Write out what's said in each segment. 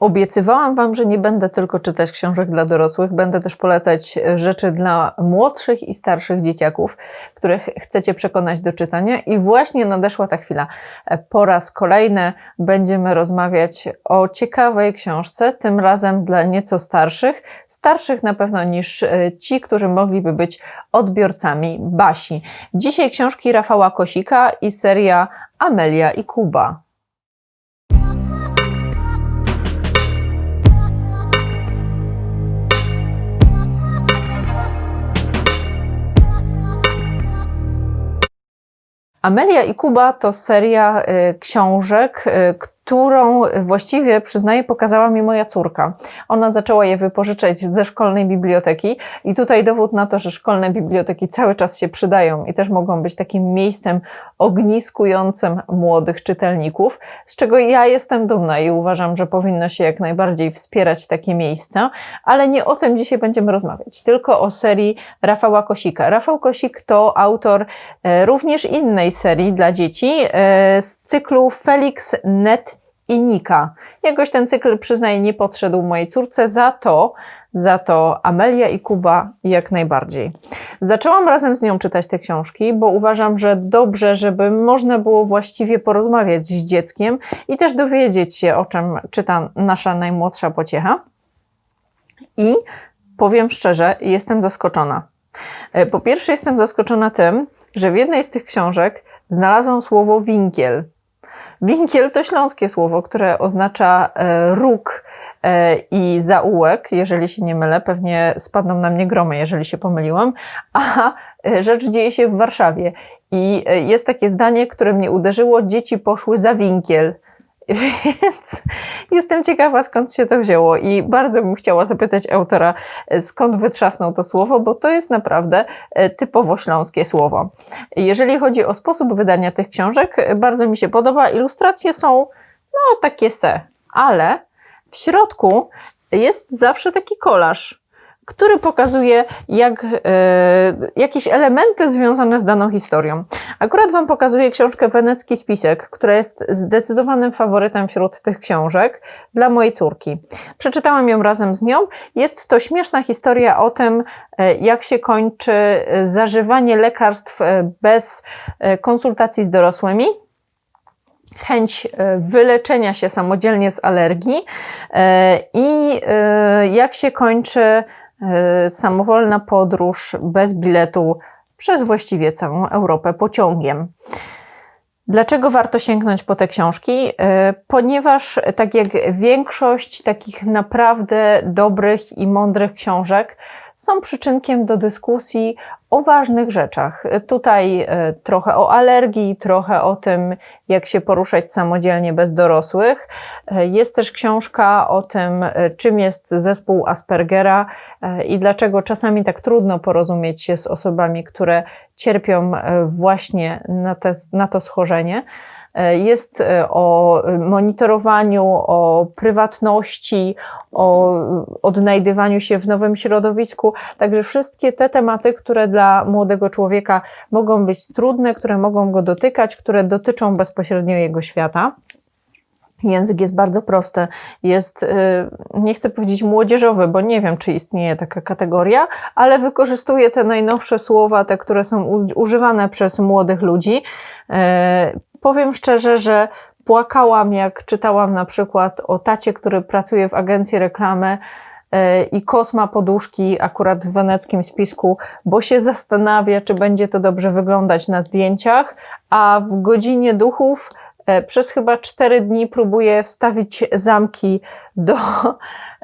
Obiecywałam Wam, że nie będę tylko czytać książek dla dorosłych, będę też polecać rzeczy dla młodszych i starszych dzieciaków, których chcecie przekonać do czytania. I właśnie nadeszła ta chwila. Po raz kolejny będziemy rozmawiać o ciekawej książce, tym razem dla nieco starszych, starszych na pewno niż e, ci, którzy mogliby być odbiorcami Basi. Dzisiaj książki Rafała Kosika i seria Amelia i Kuba. Amelia i Kuba to seria y, książek, y, którą właściwie, przyznaję, pokazała mi moja córka. Ona zaczęła je wypożyczać ze szkolnej biblioteki i tutaj dowód na to, że szkolne biblioteki cały czas się przydają i też mogą być takim miejscem ogniskującym młodych czytelników, z czego ja jestem dumna i uważam, że powinno się jak najbardziej wspierać takie miejsca, ale nie o tym dzisiaj będziemy rozmawiać, tylko o serii Rafała Kosika. Rafał Kosik to autor e, również innej serii dla dzieci e, z cyklu Felix Net i Nika. Jakoś ten cykl, przyznaję, nie podszedł mojej córce, za to, za to Amelia i Kuba jak najbardziej. Zaczęłam razem z nią czytać te książki, bo uważam, że dobrze, żeby można było właściwie porozmawiać z dzieckiem i też dowiedzieć się, o czym czyta nasza najmłodsza pociecha. I powiem szczerze, jestem zaskoczona. E, po pierwsze, jestem zaskoczona tym, że w jednej z tych książek znalazłam słowo winkiel. Winkiel to śląskie słowo, które oznacza e, róg e, i zaułek, jeżeli się nie mylę, pewnie spadną na mnie gromy, jeżeli się pomyliłam, a e, rzecz dzieje się w Warszawie. I jest takie zdanie, które mnie uderzyło, dzieci poszły za winkiel. Więc jestem ciekawa, skąd się to wzięło i bardzo bym chciała zapytać autora, skąd wytrzasnął to słowo, bo to jest naprawdę e, typowo śląskie słowo. Jeżeli chodzi o sposób wydania tych książek, bardzo mi się podoba. Ilustracje są no takie se, ale w środku jest zawsze taki kolaż który pokazuje jak, e, jakieś elementy związane z daną historią. Akurat Wam pokazuję książkę Wenecki Spisek, która jest zdecydowanym faworytem wśród tych książek dla mojej córki. Przeczytałam ją razem z nią. Jest to śmieszna historia o tym, e, jak się kończy zażywanie lekarstw e, bez e, konsultacji z dorosłymi chęć e, wyleczenia się samodzielnie z alergii e, i jak się kończy E, samowolna podróż bez biletu przez właściwie całą Europę pociągiem. Dlaczego warto sięgnąć po te książki? E, ponieważ, tak jak większość takich naprawdę dobrych i mądrych książek, są przyczynkiem do dyskusji o ważnych rzeczach. Tutaj e, trochę o alergii, trochę o tym, jak się poruszać samodzielnie bez dorosłych. E, jest też książka o tym, e, czym jest zespół Aspergera i dlaczego czasami tak trudno porozumieć się z osobami, które cierpią właśnie na, te, na to schorzenie. E, jest e, o monitorowaniu, o prywatności, o odnajdywaniu się w nowym środowisku. Także wszystkie te tematy, które dla młodego człowieka mogą być trudne, które mogą go dotykać, które dotyczą bezpośrednio jego świata. Język jest bardzo prosty, jest, y, nie chcę powiedzieć młodzieżowy, bo nie wiem, czy istnieje taka kategoria, ale wykorzystuje te najnowsze słowa, te, które są używane przez młodych ludzi. Powiem szczerze, że płakałam, jak czytałam na przykład o tacie, który pracuje w agencji reklamy e, i kosma poduszki akurat w weneckim spisku, bo się zastanawia, czy będzie to dobrze wyglądać na zdjęciach, a w godzinie duchów e, przez chyba cztery dni próbuje wstawić zamki do,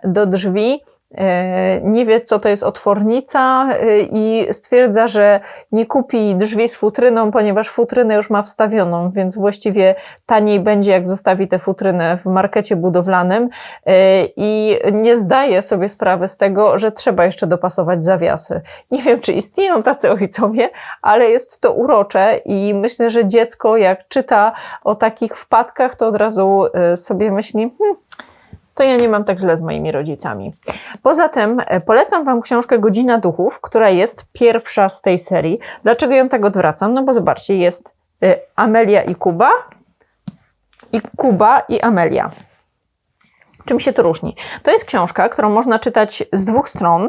do drzwi nie wie, co to jest otwornica e, i stwierdza, że nie kupi drzwi z futryną, ponieważ futrynę już ma wstawioną, więc właściwie taniej będzie, jak zostawi tę futrynę w markecie budowlanym e, i nie zdaje sobie sprawy z tego, że trzeba jeszcze dopasować zawiasy. Nie wiem, czy istnieją tacy ojcowie, ale jest to urocze i myślę, że dziecko, jak czyta o takich wpadkach, to od razu sobie myśli, hmm, to ja nie mam tak źle z moimi rodzicami. Poza tym e, polecam Wam książkę Godzina Duchów, która jest pierwsza z tej serii. Dlaczego ją tak odwracam? No bo zobaczcie, jest e, Amelia i Kuba i Kuba i Amelia. Czym się to różni? To jest książka, którą można czytać z dwóch stron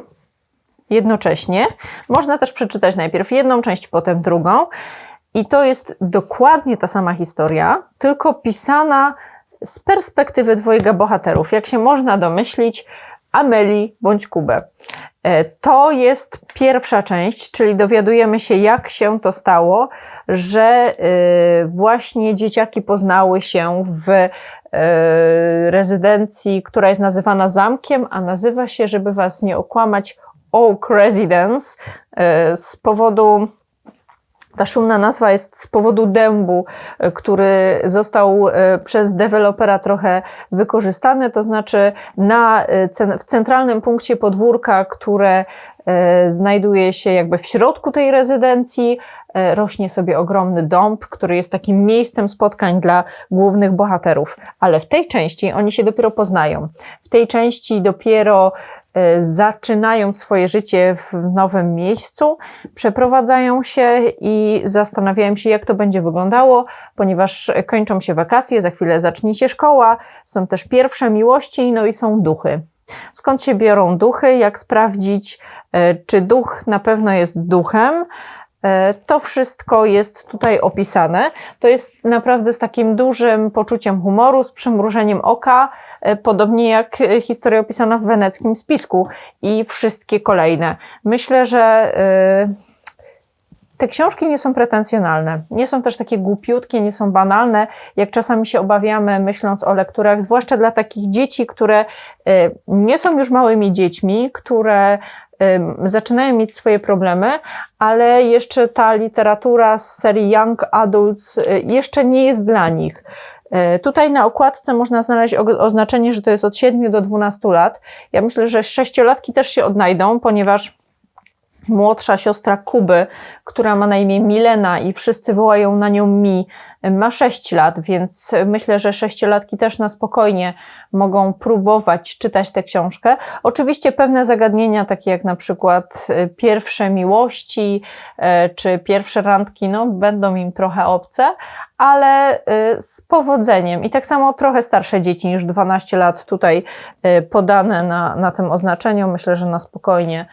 jednocześnie. Można też przeczytać najpierw jedną część, potem drugą. I to jest dokładnie ta sama historia, tylko pisana z perspektywy dwojga bohaterów. Jak się można domyślić, Ameli bądź Kubę. E, To jest pierwsza część, czyli dowiadujemy się, jak się to stało, że y, właśnie dzieciaki poznały się w y, rezydencji, która jest nazywana zamkiem, a nazywa się, żeby was nie okłamać, Oak Residence z powodu ta szumna nazwa jest z powodu dębu, y, który został y, przez dewelopera trochę wykorzystany, to znaczy na, cen- w centralnym punkcie podwórka, które znajduje się jakby w środku tej rezydencji, rośnie sobie ogromny dąb, który jest takim miejscem spotkań dla głównych bohaterów. Ale w tej części oni się dopiero poznają. W tej części dopiero zaczynają swoje życie w nowym miejscu, przeprowadzają się i zastanawiają się, jak to będzie wyglądało, ponieważ kończą się wakacje, za chwilę zacznie się szkoła, są też pierwsze miłości, no i są duchy. Skąd się biorą duchy? Jak sprawdzić, e, czy duch na pewno jest duchem? E, To wszystko jest tutaj opisane. To jest naprawdę z takim dużym poczuciem humoru, z przymrużeniem oka, e, podobnie jak e, historia opisana w weneckim spisku i wszystkie kolejne. Myślę, że te książki nie są pretensjonalne, nie są też takie głupiutkie, nie są banalne, jak czasami się obawiamy, myśląc o lekturach, zwłaszcza dla takich dzieci, które nie są już małymi dziećmi, które zaczynają mieć swoje problemy, ale jeszcze ta literatura z serii Young Adults e, jeszcze nie jest dla nich. E, Tutaj na okładce można znaleźć oznaczenie, że to jest od 7 do 12 lat. Ja myślę, że sześciolatki też się odnajdą, ponieważ młodsza siostra Kuby, która ma na imię Milena i wszyscy wołają na nią Mi, ma 6 lat, więc myślę, że sześciolatki też na spokojnie mogą próbować czytać tę książkę. Oczywiście pewne zagadnienia, takie jak na przykład y, pierwsze miłości e, czy pierwsze randki, no, będą im trochę obce, ale y, z powodzeniem. I tak samo trochę starsze dzieci niż 12 lat tutaj y, podane na, na tym oznaczeniu. Myślę, że na spokojnie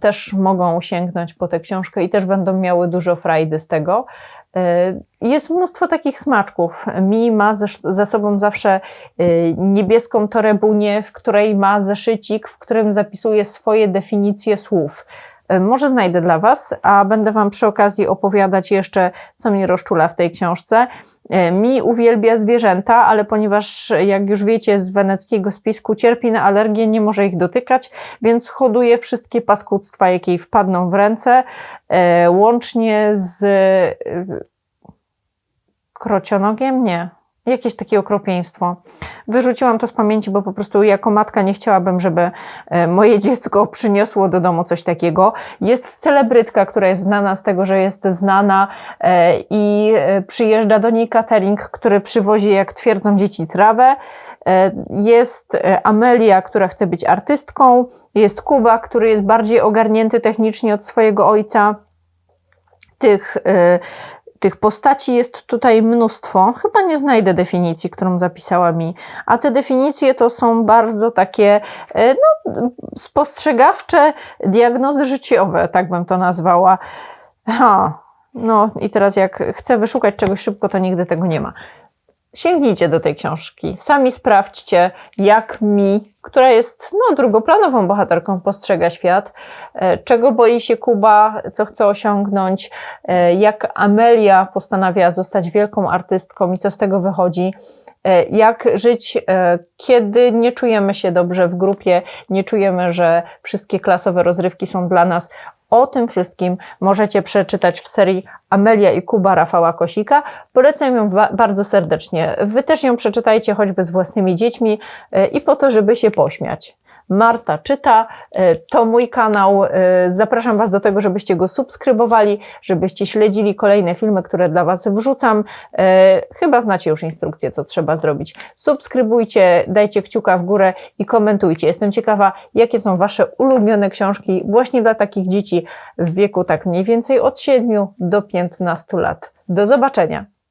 też mogą sięgnąć po tę książkę i też będą miały dużo frajdy z tego. E, Jest mnóstwo takich smaczków. Mi ma ze, ze sobą zawsze e, niebieską torebunię, w której ma zeszycik, w którym zapisuje swoje definicje słów. E, Może znajdę dla Was, a będę Wam przy okazji opowiadać jeszcze, co mnie rozczula w tej książce. E, Mi uwielbia zwierzęta, ale ponieważ, jak już wiecie, z weneckiego spisku cierpi na alergię, nie może ich dotykać, więc hoduje wszystkie paskudztwa, jakie jej wpadną w ręce, e, łącznie z krocionogiem? Nie. Jakieś takie okropieństwo. Wyrzuciłam to z pamięci, bo po prostu jako matka nie chciałabym, żeby e, moje dziecko przyniosło do domu coś takiego. Jest celebrytka, która jest znana z tego, że jest znana e, i e, przyjeżdża do niej catering, który przywozi, jak twierdzą dzieci, trawę. Jest Amelia, która chce być artystką. Jest Kuba, który jest bardziej ogarnięty technicznie od swojego ojca. Tych tych postaci jest tutaj mnóstwo. Chyba nie znajdę definicji, którą zapisała mi. A te definicje to są bardzo takie e, no, spostrzegawcze diagnozy życiowe, tak bym to nazwała. Ha, no i teraz jak chcę wyszukać czegoś szybko, to nigdy tego nie ma. Sięgnijcie do tej książki. Sami sprawdźcie, jak mi, która jest no, drugoplanową bohaterką, postrzega świat, e, czego boi się Kuba, co chce osiągnąć, e, jak Amelia postanawia zostać wielką artystką i co z tego wychodzi, e, jak żyć, kiedy nie czujemy się dobrze w grupie, nie czujemy, że wszystkie klasowe rozrywki są dla nas. O tym wszystkim możecie przeczytać w serii Amelia i Kuba Rafała Kosika. Polecam ją ba- bardzo serdecznie. Wy też ją przeczytajcie choćby z własnymi dziećmi e, i po to, żeby się pośmiać. Marta czyta, e, to mój kanał. e, Zapraszam Was do tego, żebyście go subskrybowali, żebyście śledzili kolejne filmy, które dla Was wrzucam. E, Chyba znacie już instrukcję, co trzeba zrobić. Subskrybujcie, dajcie kciuka w górę i komentujcie. Jestem ciekawa, jakie są Wasze ulubione książki właśnie dla takich dzieci w wieku tak mniej więcej od 7 do 15 lat. Do zobaczenia!